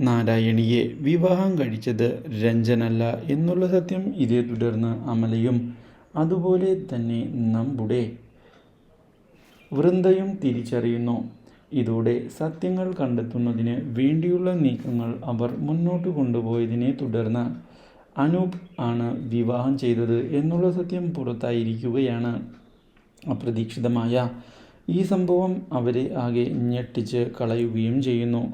നാരായണിയെ വിവാഹം കഴിച്ചത് രഞ്ജനല്ല എന്നുള്ള സത്യം ഇതേ തുടർന്ന് അമലയും അതുപോലെ തന്നെ നമ്മുടെ വൃന്ദയും തിരിച്ചറിയുന്നു. ഇതോടെ സത്യങ്ങൾ കണ്ടെത്തുന്നതിന് വേണ്ടിയുള്ള നീക്കങ്ങൾ അവർ മുന്നോട്ട് കൊണ്ടുപോയതിനെ തുടർന്ന് അനൂപ് ആണ് വിവാഹം ചെയ്തത് എന്നുള്ള സത്യം പുറത്തായിരിക്കുകയാണ്. അപ്രതീക്ഷിതമായ ഈ സംഭവം അവരെ ആകെ ഞെട്ടിച്ച് കളയുകയും ചെയ്യുന്നു.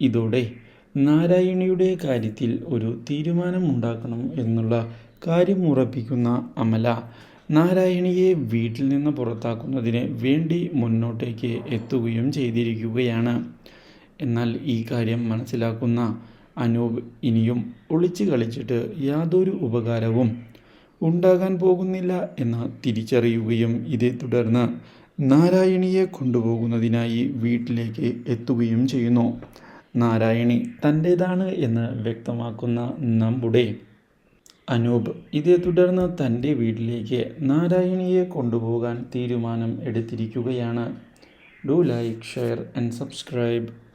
ഇതോടെ നാരായണിയുടെ കാര്യത്തിൽ ഒരു തീരുമാനമുണ്ടാക്കണം എന്നുള്ള കാര്യം ഉറപ്പിക്കുന്ന അമല നാരായണിയെ വീട്ടിൽ നിന്ന് പുറത്താക്കുന്നതിന് വേണ്ടി മുന്നോട്ടേക്ക് എത്തുകയും ചെയ്തിരിക്കുകയാണ്. എന്നാൽ ഈ കാര്യം മനസ്സിലാക്കുന്ന അനൂപ് ഇനിയും ഒളിച്ചു കളിച്ചിട്ട് യാതൊരു ഉപകാരവും ഉണ്ടാകാൻ പോകുന്നില്ല എന്ന് തിരിച്ചറിയുകയും ഇതേ തുടർന്ന് നാരായണിയെ കൊണ്ടുപോകുന്നതിനായി വീട്ടിലേക്ക് എത്തുകയും ചെയ്യുന്നു. നാരായണി തന്റേതാണ് എന്ന് വ്യക്തമാക്കുന്ന നമ്മുടെ അനൂപ്. ഇതേ തുടർന്ന് തന്റെ വീട്ടിലേക്ക് നാരായണിയെ കൊണ്ടുപോകാൻ തീരുമാനം എടുത്തിരിക്കുകയാണ്. Do like share and subscribe.